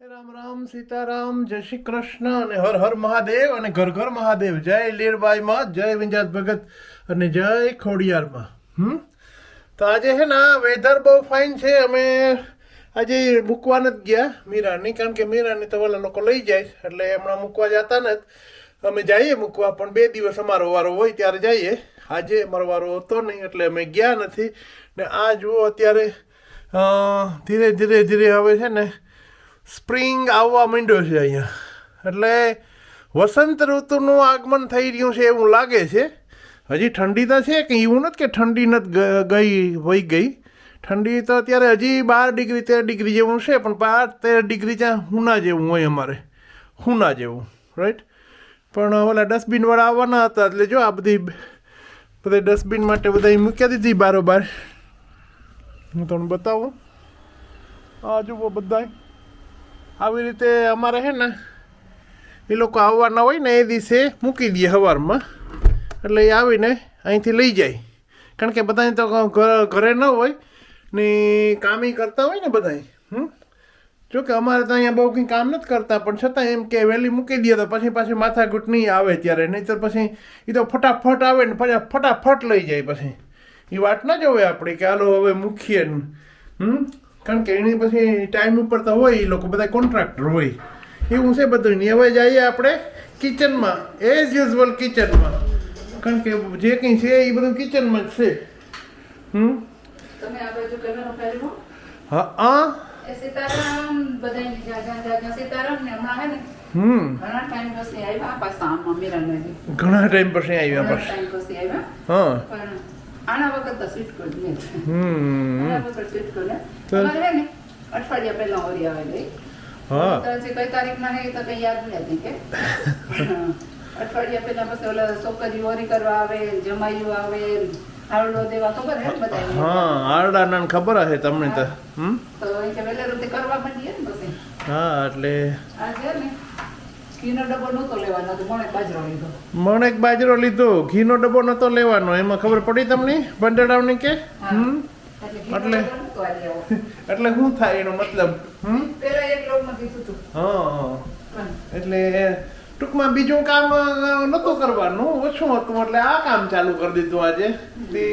રામ રામ સીતારામ, જય શ્રી કૃષ્ણ અને હર હર મહાદેવ અને ઘર ઘર મહાદેવ. જય લીરબાઈ માં, જય વિંજાત ભગત અને જય ખોડિયારમાં હમ? તો આજે છે ને વેધર બહુ ફાઇન છે. અમે આજે મૂકવા નથી ગયા મીરાની, કારણ કે મીરાની તો ઓલા લોકો લઈ જાય એટલે હમણાં મૂકવા જતા નથી. અમે જઈએ મૂકવા, પણ બે દિવસ અમારો વારો હોય ત્યારે જઈએ. આજે અમારો વારો હતો નહીં, એટલે અમે ગયા નથી. ને આ જુઓ અત્યારે ધીરે ધીરે ધીરે હવે છે ને સ્પ્રિંગ આવવા માંડ્યો છે અહીંયા. એટલે વસંત ઋતુનું આગમન થઈ રહ્યું છે એવું લાગે છે. હજી ઠંડી તો છે કે એવું નથી કે ઠંડી નથી ગઈ, વહી ગઈ. ઠંડી તો અત્યારે હજી બાર ડિગ્રી, તેર ડિગ્રી જેવું છે, પણ બાર, તેર ડિગ્રી ત્યાં હુના જેવું હોય અમારે. હુના જેવું રાઈટ પણ ઓલા ડસ્ટબિનવાળા આવવાના હતા, એટલે જો આ બધી બધા ડસ્ટબિન માટે બધા મૂક્યા દીધી બારોબાર. હું તમને બતાવું. આ જુઓ બધાય. આવી રીતે અમારે છે ને, એ લોકો આવવાના હોય ને, એ દિવસે મૂકી દઈએ સવારમાં એટલે એ આવીને અહીંથી લઈ જાય. કારણ કે બધાને તો ઘરે ન હોય ને કામી કરતા હોય ને બધાય, હમ? જો કે અમારે તો અહીંયા બહુ કંઈ કામ નથી કરતા, પણ છતાં એમ કે વહેલી મૂકી દઈએ તો પછી પાછી માથાકૂટ નહીં આવે ત્યારે. નહીં તો પછી એ તો ફટાફટ આવે ને પછી ફટાફટ લઈ જાય પછી. એ વાત ના જોવે આપણે કે હાલો હવે મૂકીએ ને, હમ? કારણ કે એની પછી ટાઈમ ઉપર તો હોય એ લોકો બધા કોન્ટ્રાક્ટર હોય. એવું છે બધું. ને હવે જઈએ આપણે કિચનમાં એઝ યુઝવલ કિચનમાં કારણ કે જે કંઈ છે એ બધું કિચનમાં જ છે. હમ? હા આ? સીતારામ બધાય જાજા જાજા સીતારામ ને હમણાં હે ને ઘણા ટાઈમ પછી આવ્યા પાછા આમ મીરાને ઘણા ટાઈમ પછી આવ્યા ઘણા ટાઈમ પછી આવ્યા. હા. આના વખત તો સ્વીટ કોડ નહીં આના વખત સ્વીટ કોડ તો- અમારે હે ને અઠવાડિયા પહેલા ઓરી આવે ગઈ. હા. તો હજી કઈ તારીખના હે તો કઈ યાદ નથી કે. અઠવાડિયા પહેલા પછી ઓલા છોકરી હોરી કરવા આવે જમાયું આવે આવડો દેવા ખબર હે ને? હા આરડાના ને ખબર હશે તમને તો. હમ? તો એ કે વહેલા રીતે કરવા માંડીએ ને પછી. હા એટલે આ છે ને ઘીનો ડબ્બો નહોતો લેવાનો તો મને બાજરો લીધો. બાજરો લીધો ઘીનો ડબ્બો નતો લેવાનો એમાં ખબર પડી તમને બંડડાવની કે? હમ? એટલે એટલે? શું થાય એનો મતલબ? હમ? પેલા એક લોટમાં કીધું હતું હા. હા. એટલે ટૂંકમાં બીજું કામ નતો નહોતું કરવાનું ઓછું હતું એટલે આ કામ ચાલુ કરી દીધું આજે. તે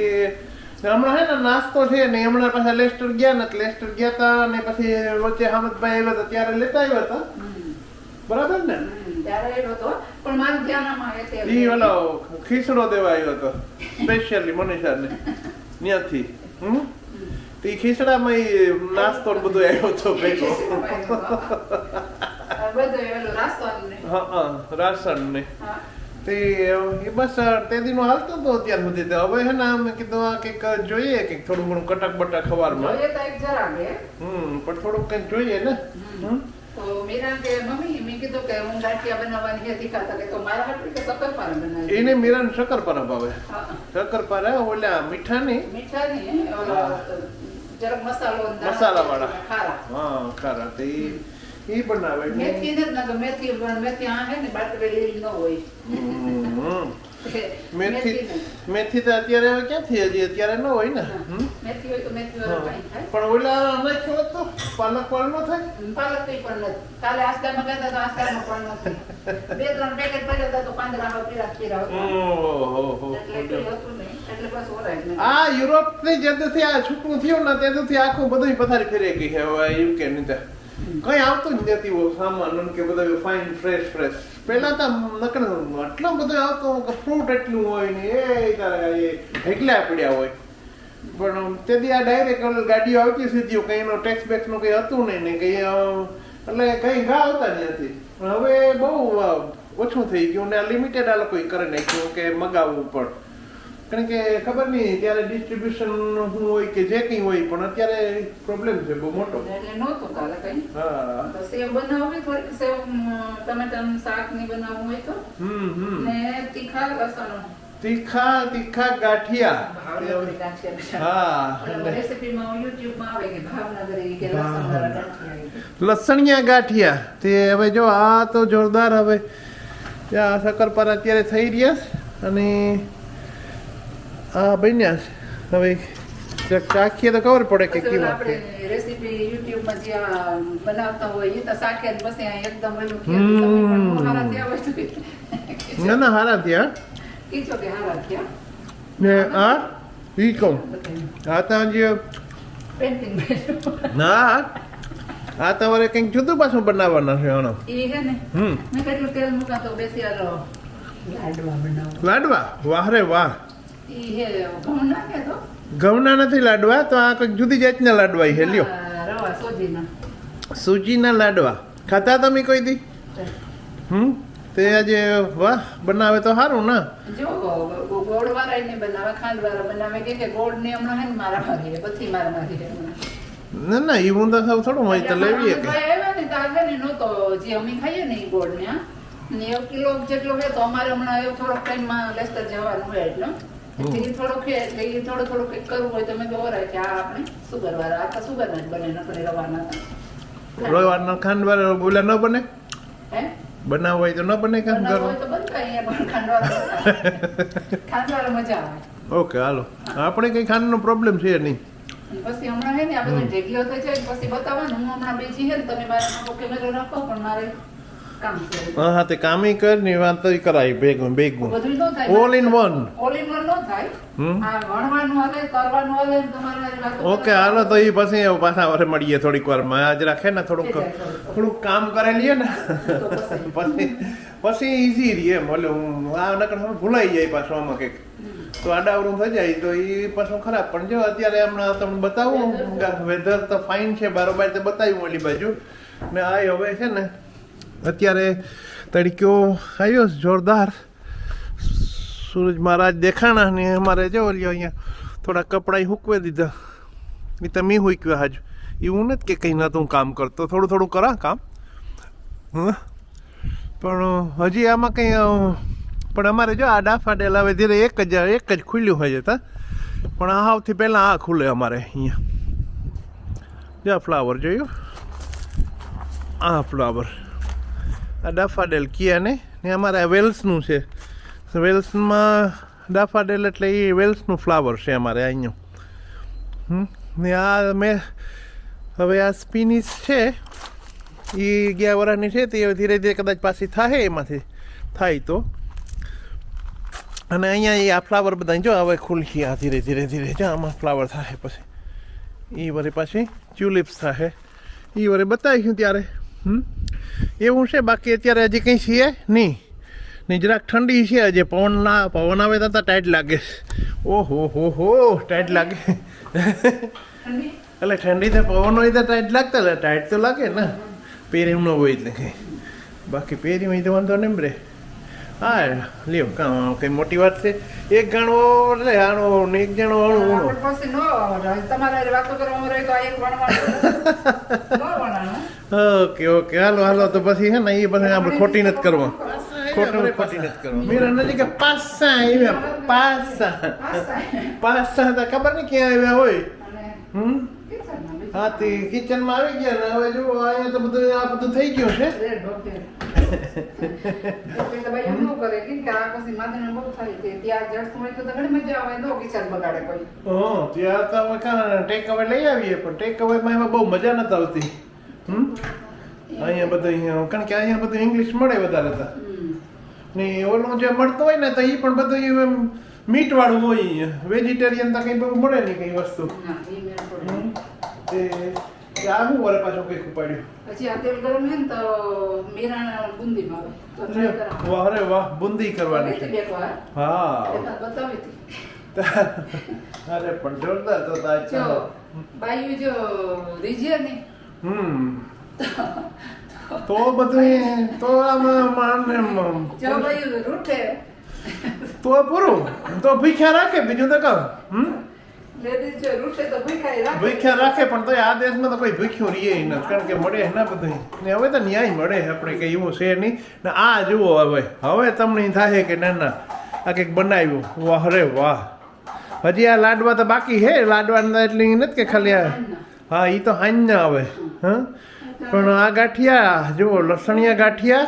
હમણાં હે ને નાસ્તો છે ને હમણાં પાછા લેસ્ટર ગયા ને લેસ્ટર ગયા હતા ને પછી વચ્ચે હામદભાઈ આવ્યા હતા ત્યારે લેતા આવ્યા હતા બરાબર ને? ત્યારે એ નહોતો પણ મારું ધ્યાન આમાં તે ઈ ઓલો ખીસડો દેવા આવ્યો હતો સ્પેશિયલી મનીષાને ત્યાંથી હમ? તે ખીસડામાં ઈ નાસ્તો ને બધું આવ્યો હતો ભેગો. બધું ને હા હા રાશન ને હા. તે એ બસ તે દીનું હાલતું હતું અત્યાર સુધી. તો હવે હે ને અમે કીધું આ કંઈક જોઈએ કંઈક થોડું ઘણું કટક બટક ખવારમાં હમ પણ થોડુંક કંઈક જોઈએ ને. હમ? તો મીરા કે મમ્મી મેં કીધું કે હું ગાંઠિયા બનાવવાની હતી ખાતા. કે તો મારા હાટુ કે શક્કરપારા બનાવી? એને મીરાને શક્કરપારા ભાવે. શક્કરપારા ઓલા મીઠાની? મીઠા નહીં જરાક મસાલો મસાલા દાણા ખારા. હા ખારા. તે ઈ- ઈ બનાવે મેથી ના કે મેથી મેથી આ હે ને બાટવેલી ન હોય. મેથી. મેથી તો અત્યારે હવે ક્યાંથી હજી અત્યારે ન હોય ને? મેથી હોય તો મેથી પણ ઓલા નાખ્યો તો? પાલક પણ ન થાય? પાલક કઈ પણ નથી. કાલે આસ્કારમાં ગયા તો આસ્કારમાં પણ નથી. બે ત્રણ પેકેટ પડ્યા હતા તો પાંદડામાં પીળા પીરા હતા. ઓહો આ યુરોપથી જ્યાંથી આ છૂટું થયું ને ત્યાંથી આખું બધું પથારી ફેરઈ ગઈ છે હવે યુકે ની કઈ આવતું જ નથી સામાન કે બધું ફાઇન ફ્રેશ ફ્રેશ. પહેલા તો નકર એટલો બધો આવતો ફ્રૂટ એટલું હોય ને એ ઢેકલા પડ્યા હોય. પણ તેથી આ ડાયરેક્ટ ગાડીઓ આવતી સીધી, કઈ એનો ટેક્સ બેક્સનું કઈ હતું નહીં ને કઈ એટલે કઈ ઘા આવતા જ નથી પણ હવે બહુ ઓછું થઈ ગયું ને આ લિમિટેડ આ લોકોએ કરી નાખ્યું કે મગાવવું પણ. કારણ કે ખબર નહીં ત્યારે ડિસ્ટ્રીબ્યુશન શું હોય કે જે કંઈ હોય પણ અત્યારે પ્રોબ્લેમ છે બહુ મોટો. એટલે નહોતું કાલે કઈ. હા. તો સેવ બનાવવી થોડીક સેવ ટમેટાનું શાકની બનાવવું હોય તો? હમ હમ. ને તીખા લસણ તીખા તીખા ગાંઠિયા. હા. રેસિપીમાં યુટ્યુબમાં આવે કે ભાવનગર કે કે. લસણિયા ગાંઠિયા. તે હવે જો આ તો જોરદાર હવે. આ શક્કરપારા અત્યારે થઈ રહ્યા છે. અને આ બન્યા હવે ચાખીએ તો ખબર પડે કે કેવા આપણે રેસીપી યુટ્યુબમાં જે આ બનાવતા હોય એ તો ને પછી આ એકદમ ઓલું કે થયા ના ના હારા ત્યાં કીધો કે હારા થયા. ને આ ઈ કહું. આ તો જે પેન્ટિંગ ના આ તમારે કંઈક જુદું પાછું બનાવવાના છે આનો. એ છે ને? હમ. મેં કેટલું તેલ મૂકા તો બેસી લાડવા બનાવો. લાડવા? વાહ રે વાહ. ઘઉંના નથી લાડવા તો આ કંઈક જુદી જાતના લાડવા છે લ્યો. સોજીના. લાડવા. ખાતા તમે કોઈ દી? હમ? તે આજે વાહ બનાવે તો સારું ના. જો ગોળ વાળા બનાવે ખાંડ વાળા બનાવે કે કે ગોળ ને હમણાં હે ને મારા મારી પછી મારા ના ના હું તો સાવ થોડું હોય તો લેવી કે આવ્યા ને તો આગળ ને નહોતો જે અમે ખાઈએ ને એ ગોળ ને હા. ને એક કિલો જેટલો હે તો અમારે હમણાં થોડોક ટાઈમમાં લેસ્ટર જવાનું હોય એટલે. ઈ થોડોક હે એટલે થોડું થોડું કંઈક કરવું હોય તમે ખબર હોય કે આ આપણે સુગર વાળા આ તો સુગર ના જ બને નકરે રવાના હતા રોવાના ખાંડવાળા બોલા ન બને? હે? બનાવવું હોય તો ન બને કામ કરો તો બનતા અહીંયા પણ ખાંડવાળા ખાંડવાળા મજા આવે. ઓકે હાલો. આપણે કંઈ ખાંડનો પ્રોબ્લેમ છે નહીં. પછી હમણાં હે ને આ બધું ઢેગલો તો છે જ પછી બતાવવાનું. હું હમણાં બીજી હે ને તમે મારે કેમેરો રાખો પણ મારે છે હા હા તે કામે કર ને વાત તો કરાય ભેગું ભેગું. All in one all in one નો થાય. ઓકે હાલો તો એ પછી પાછા વરે મળીએ થોડીક વારમાં. આજ રાખે ને થોડુંક થોડુંક. કામ કરે લઈએ ને. પછી. પછી ઈઝી રહીએ એમ. હું આ નકર ભૂલાઈ જાય પાછું આમાં કંઈક. તો આડાવરું થઈ જાય તો એ પાછું ખરાબ પણ જો અત્યારે હમણાં તમને બતાવું. વેધર તો ફાઇન છે બારોબાર તે બતાવ્યું ઓલી બાજુ. ને આ હવે છે ને અત્યારે તડક્યો આવ્યો જોરદાર. સૂરજ મહારાજ દેખાણા ને અમારે જો ઓલી અહીંયા થોડા કપડાં હુકવે દીધા. એ તમે હુક્યા હાજ. એવું નથી કે કંઈ નતું કામ કરતો. થોડું થોડું કરા કામ. હં? પણ હજી આમાં કંઈ પણ અમારે જો આ ડાફાડેલ હવે ધીરે એક જ એક જ ખુલ્યું હોય જતા. પણ આ સૌથી પહેલાં આ ખુલે અમારે અહીંયા. જો ફ્લાવર જોયું? આ ફ્લાવર ડાફાડેલ કિયાને ને? અમારે આ વેલ્સનું છે. વેલ્સમાં ડાફાડેલ એટલે એ વેલ્સનું ફ્લાવર છે અમારે અહીંયા હમ? ને આ મેં હવે આ સ્પિનિશ છે એ ગયા વરાની છે, તે ધીરે ધીરે કદાચ પાછી થાય એમાંથી. થાય તો. અને અહીંયા એ આ ફ્લાવર બધા જો, હવે ખુલશે આ ધીરે ધીરે ધીરે. જો, આમાં ફ્લાવર થાય પછી. એ વરે પાછી ટ્યુલિપ્સ થાય એ વરે બતાવીશું ત્યારે. એવું છે? બાકી અત્યારે હજી કંઈ છીએ નહીં. ને જરાક ઠંડી છે હજી પવન ના પવન આવે તો ટાઈટ લાગે. ઓહો હો હો ટાઈટ લાગે. એટલે ઠંડી તો પવન હોય તો ટાઈટ લાગતા એટલે ટાઈટ તો લાગે ને. પહેરી ન હોય એટલે કંઈ. બાકી પહેરી હોય તો વાંધો નહીં રે હા લ્યો કાં કંઈ મોટી વાત છે? એક ગણો એટલે આણો ને એક જણો આણો આવડે. તમારે વાતો કરવામાં રહે તો આ એક વણવાનું ઓકે ઓકે. હાલો હાલો તો પછી હે ને એ પછી આપણે ખોટી નથી કરવા ખોટું ખોટી નથી કરવા મીરા નથી કે પાસા આવ્યા પાસા. પાસા તો ખબર નહીં ક્યાં આવ્યા હોય? હમ? હા તે કિચનમાં આવી ગયા ને. હવે જુઓ અહીંયા તો બધું આ બધું થઈ ગયું છે. રેડ ઢોકળે. એટલે ભાઈ એમ ન કરે. કેમ કે આ પછી માથાને થાય કે ત્યાં જડતું હોય તો તો ઘણી મજા આવે ન કિચન બગાડે કોઈ. ત્યાં તો અમે ટેક અવે લઈ આવીએ પણ ટેક અવેમાં એમાં બહુ મજા નથી આવતી. હમ? અહીંયા બધું અહીંયા કારણ કે અહીંયા બધું ઇંગ્લિશ મળે વધારે તો. ને ઓલું જે મળતું હોય ને તો એ પણ બધું એમ મીટ વાળું હોય. વેજીટેરિયન તો કંઈ બહુ મળે નહીં કંઈ વસ્તુ. એ આ શું વરે પાછું કંઈક ઉપાડ્યું? પછી આ તેલ ગરમ હે ને તો મેરાના બુંદી. વાહ અરે વાહ બુંદી કરવાની હતી છે. હા? બતાવી હતી. અરે પણ જોરદાર તો તો આ જો બાયું જો રીઝે ને હમ. તો બધું તો આમાં માન જો ભાઈ રૂઠે. તો પૂરું. તો ભૂખ્યા રાખે બીજું તો કહું હમ? ભૂખાય રાખે પણ તો આ દેશમાં તો કોઈ ભૂખ્યું રહીએ નથી. કારણ કે મળે ના બધું ને હવે તો ન્યાય મળે આપણે એવું છે નહીં. ને આ જુઓ હવે. હવે તમને થાય કે ના ના. આ કંઈક બનાવ્યું. વાહ રે વાહ. હજી આ લાડવા તો બાકી હે લાડવા એટલી નથી કે ખાલી આ હા એ તો હાંજના આવે, હા? પણ આ ગાંઠિયા, જુઓ, લસણિયા ગાંઠિયા.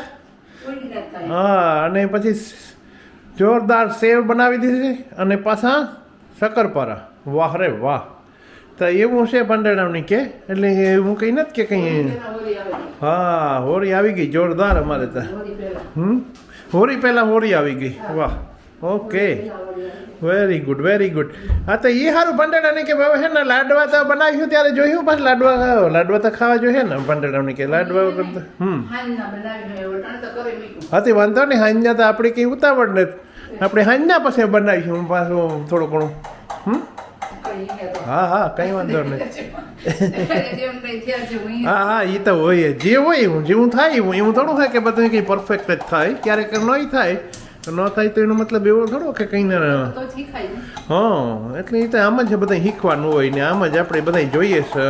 હા, અને પછી જોરદાર સેવ બનાવી દીધી અને પાછા શક્કરપારા. વાહ રે વાહ. તો એવું છે ભંડારાની કે? એટલે હું કહી નથી કે કઈ. હા હોળી આવી ગઈ, જોરદાર અમારે ત્યાં. હમ? હોળી પહેલાં હોળી આવી ગઈ. વાહ. Okay. Very good very good હા તો એ સારું ભંડેડાને કે હવે હે ને લાડવા તો બનાવ્યું ત્યારે જોયું પાછું લાડવા લાડવા તો ખાવા જોઈએ ને ભંડેડાને કે લાડવા તો હમ. હાંજના બનાવીને વટાણ તો કરી મૂક્યું. હા તે વાંધો નહીં હાંજના તો આપણે કંઈ ઉતાવળ ને આપણે હાંજના પછી બનાવીશું પાછું થોડું ઘણું હમ? હે. હા હા કંઈ વાંધો નહીં. હું હા હા એ તો હોય જે. હોય એવું જેવું થાય એવું એવું થોડું થાય કે બધું કંઈ પરફેક્ટ જ થાય. ક્યારેક નહીં થાય તો ન થાય તો એનો મતલબ એવો થોડો કે કંઈ ના. તો હા એટલે એ તો આમ જ બધા શીખવાનું હોય ને આમ જ આપણે બધા જોઈએ છે.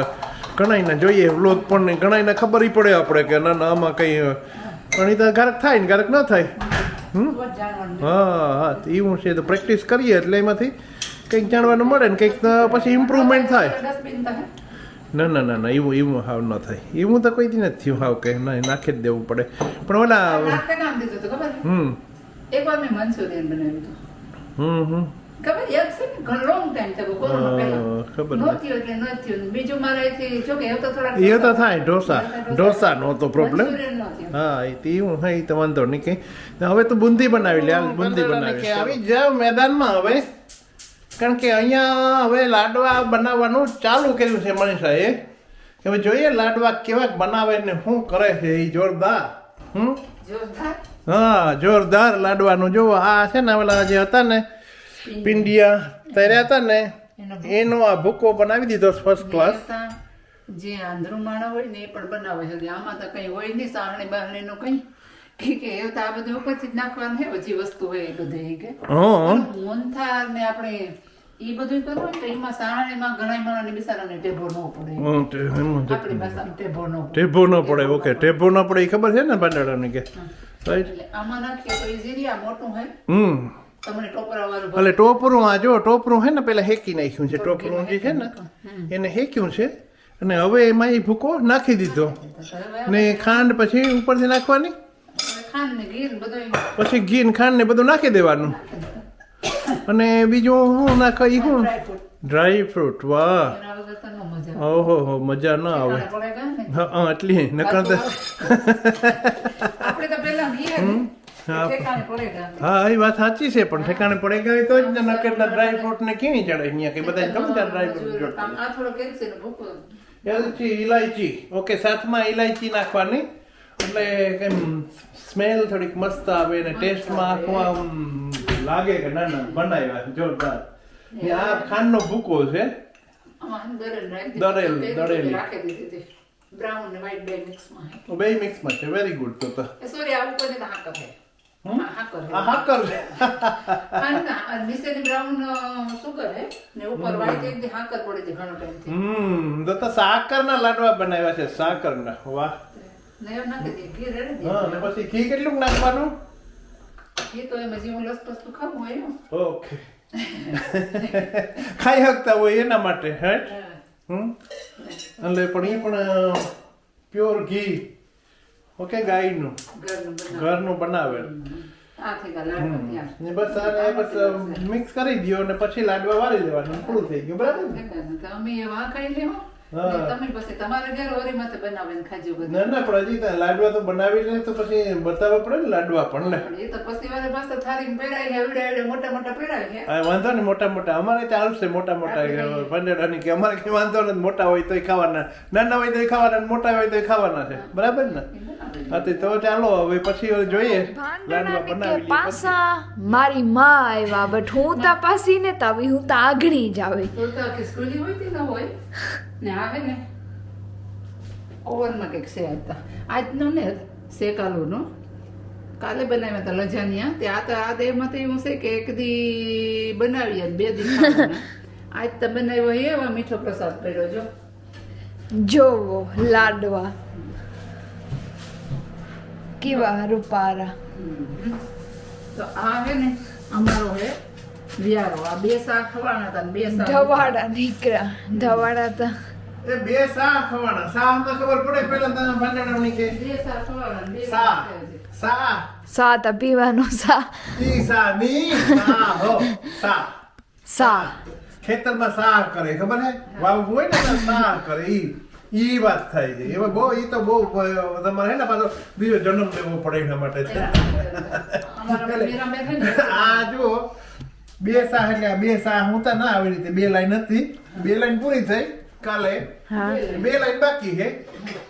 ઘણાયને જોઈએ વ્લોગ પણ ઘણાયને ખબર પડે આપણે કે ના ના આમાં કંઈ પણ એ તો ગારક થાય ને ગારક ન થાય. હા હા તો એવું છે તો પ્રેક્ટિસ કરીએ એટલે એમાંથી કંઈક જાણવાનું મળે ને કંઈક પછી ઇમ્પ્રુવમેન્ટ થાય. ના ના ના ના એવું એવું હાવ ન થાય. એવું તો કોઈ નથી થયું હાવ કે નાખી જ દેવું પડે. પણ ઓલા હમ. એકવાર મેં મંચુરિયન બનાવ્યું હતું હમ હમ. ખબર? યાદ છે ને? ઘણો લોંગ ટાઈમ થયો કોરોના પહેલા. ખબર નો નથી. એટલે નહોતી બીજું મારે થી જો કે એવું તો થોડા એ તો થાય ઢોસા. ઢોસાનો તો પ્રોબ્લેમ નો હા એ તો હું હા એ તો વાંધો નહીં કંઈ હવે તો બુંદી બનાવી લે હાલ બુંદી બનાવી આવી જાવ મેદાનમાં હવે. કારણ કે અહીંયા હવે લાડવા બનાવવાનું ચાલુ કર્યું છે મનીષાએ. કે હવે જોઈએ લાડવા કેવાક બનાવે ને શું કરે છે એ જોરદાર. હમ? જોરદાર? હા જોરદાર લાડવાનું. જો આ છે ને ઓલા જે હતા ને પિંડિયા તૈયાર હતા ને એનો આ ભૂકો બનાવી દીધો ફર્સ્ટ ક્લાસ જે આંધળું માણસ હોય ને એ પણ બનાવે છે. આમાં તો કઈ હોય નહીં સાહણી નું કઈ. કે એ તો આ બધું ઉપરથી જ નાખવાનું છે પછી વસ્તુ હોય એ બધું કે. મોનથાર ને આપણે એ બધું કરવું હોય તો એમાં સાહણીમાં ઘણા માણસને બિચારાને ટેભો ન પડે. આપણી ભાષામાં ટેભો ન પડે. ટેભો ન પડે ઓકે ટેભો ન પડે એ ખબર છે ને પાંડાળાની કે? રાઈટ આમાં નાખીએ તો ઈઝીલી મોટું હોય હમ. ટોપરા વાળું એટલે ટોપરું આ જો ટોપરું છે ને પેલા હેકી નાખ્યું છે. ટોપરું જે છે ને એને હેક્યું છે અને હવે એમાં એ ભૂકો નાખી દીધો. ને ખાંડ પછી ઉપરથી નાખવાની? પછી ઘી ખાંડ ને બધું નાખી દેવાનું. અને બીજું હું નાખે એ શું ડ્રાય ફ્રૂટ વાહ. ઓહો હો મજા ન આવે? હા હા, એટલી નકર તો હે. હા. હા એ વાત સાચી છે પણ ઠેકાણે પડે ગઈ તો જ નકર ડ્રાય ફ્રૂટ ને કેવી ચડે અહીંયા કે બધા ગમે ત્યાં ડ્રાય ફ્રૂટ. એલચી ઇલાયચી ઓકે સાથમાં ઇલાયચી નાખવાની. એટલે કેમ સ્મેલ થોડીક મસ્ત આવે ને ટેસ્ટમાં આખું લાગે કે ના ના બનાવ્યા જોરદાર. ને આ ખાંડનો ભૂકો છે. દરેલ દરેલ. બ્રાઉન ને વ્હાઈટ બે મિક્સમાં હે. બે મિક્સમાં છે વેરી ગુડ તો તો. એ આ ઉપરની તો હાકર હે. હાકર હાકર ખાંડના, નીચેની બ્રાઉન sugar હે, ને ઉપર હાકર પડી ઘણો થી. હમ તો તો સાકરના લાડવા બનાવ્યા છે સાકરના. વાહ. ને નાખી દઈએ, ઘી રેડી હા ને પછી ઘી કેટલું નાખવાનું? ઘી તો એમાં જેવું લસપસતું ખાવું હોય. ઓકે. ખાઈ શકતા હોય એના માટે હે. હમ? એટલે પણ એ પણ પ્યોર ઘી. ઓકે ગાયનું. ઘરનું બનાવ. ઘરનું બનાવે આ થઈ ગયા લાડવા ત્યાં. ને બસ આને બસ મિક્સ કરી દો અને પછી લાડવા વાળી દેવાનું પૂરું થઈ ગયું બરાબર ને? તો અમે એવા ખાઈ લેવા. તમે પછી તમારે ઘેર ઓરીમાંથી બનાવીને ખાજો બધું. ના ના પણ હજી લાડવા તો બનાવી લે તો પછી બતાવવા પડે ને લાડવા પણ ને. એ તો પછી વારે પાછા થાળી પેરાય છે એવડે એવડે મોટા મોટા પેરાય છે. આ વાંધો ને મોટા મોટા. અમારે ચાલુ છે મોટા મોટા કે અમારે વાંધો નથી મોટા હોય તોય ખાવાના. નાના હોય તોય ખાવાના ને મોટા હોય તોય ખાવાના છે. બરાબર ને? હા તો ચાલો હવે પછી જોઈએ. લાડવા બનાવી પાસા? મારી માં આવ્યા બટ હું તા પાસી ને તવી હું તા આગળી જ આવી તો તો ખિસકોલી હોય તે ન હોય? ને આવે ને ઓવનમાં કંઈક આજ આજનો ને શેકાલુનો. કાલે બનાવ્યા હતા લજાનિયા. તે આ તો આ દેહમાં તો એવું છે કે એક દી બનાવીએ બે દી આજ તો બનાવ્યો એવા મીઠો પ્રસાદ પડ્યો જો. જોવો લાડવા. કેવા રૂપારા. તો આ હે ને અમારો હે વ્યારો. આ બે શાક ખવાના હતા બે શાક. ધવાડા નીકળ્યા ધવાડા તા એ બે સા ખવાના સા તો ખબર પડે પેલા તને પંદરડાની કે? બે શાક ખવાના બે સા. છે. સા. સા તા પીવાનો સા. ઈ સા ની સા હો સા. સા. ખેતરમાં સા કરે ખબર હે? વાવ હોય ને સા કરે ઈ ઈ વાત થાય છે. એમાં બહુ ઈ તો બહુ તમારે હે ને પાછો બીજો જન્મ લેવો પડે એના માટે. છે આ જુઓ બે સા એટલે આ બે સા હું તો ના આવી રીતે બે લાઈન હતી. બે લાઈન પૂરી થઈ. કાલે બે લાઈન બાકી છે.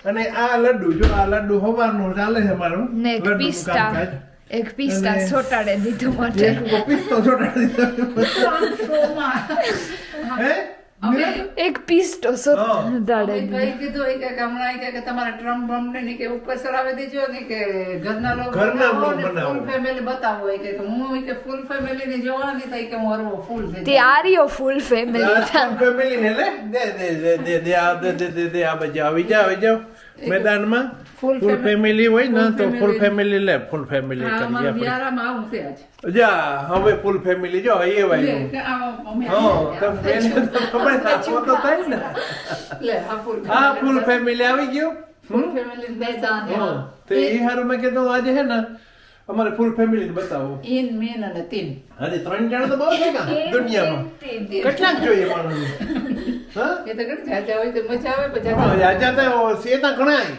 અને આ લડ્ડુ જો આ લડ્ડુ હવારનું ચાલે છે મારું. ને એક પિસ્તા. એક પિસ્તા છોટાડે દીધું માટે. એક પિસ્તો છોટાડે દીધો. હે? એક પિસ્તો હા. દાડે ભાઈ કીધું કે હમણાં કે તમારા ટ્રમ્પ બમ્પ ને કે ઉપર ચડાવી દેજો ને કે ઘરના લોકો ઘરના લોકો ફૂલ ફેમિલી બતાવો. એ કે હું કે ફૂલ ફેમિલી ને જોવાની એ કે હું ફૂલ થઈ તે આરીઓ ફૂલ ફેમિલી ફેમિલી ને લે? દે દે દે દે આ દે દે દે દે આ બજા આવી જાવ આવી જાવ મેદાનમાં Full ફૂલ family- ફેમિલી હોય ને full તો ફૂલ family. ફેમિલી લે ફૂલ ફેમિલી કરીએ આપણે. જા હવે ફૂલ ફેમિલી જો એ અમે હા. તો બેન તો ખબર આપો તો થાય ને full હા family. ફૂલ ફેમિલી આવી ગયો હા દેવા. તો એ હારું મેં કીધું આજે હે ને અમારે ફૂલ ફેમિલી બતાવો ઈન, મીન અને તીન. હજી ત્રણ જણા તો બહુ છે કે દુનિયામાં કેટલાક જોઈએ માણસ એ તો કેટલી જાજા હોય તો મજા આવે પછી રાજા તો શેતા ઘણાય.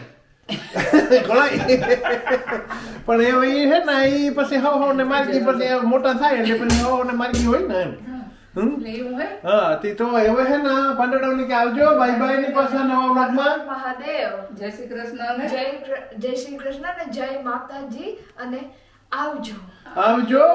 ઘણાય. પણ એ ઈ હે ને એ પછી હવ હવ ને માર્ગી પછી મોટા થાય એટલે પછી હવ ને માર્ગી હોય ને એમ. હા. તી તો હવે હે ને પાંડવડાવની કે આવજો બાય બાયની પાછા નવા મહાદેવ. જય શ્રી કૃષ્ણ જય જય શ્રી કૃષ્ણ ને જય માતાજી અને આવજો. આવજો.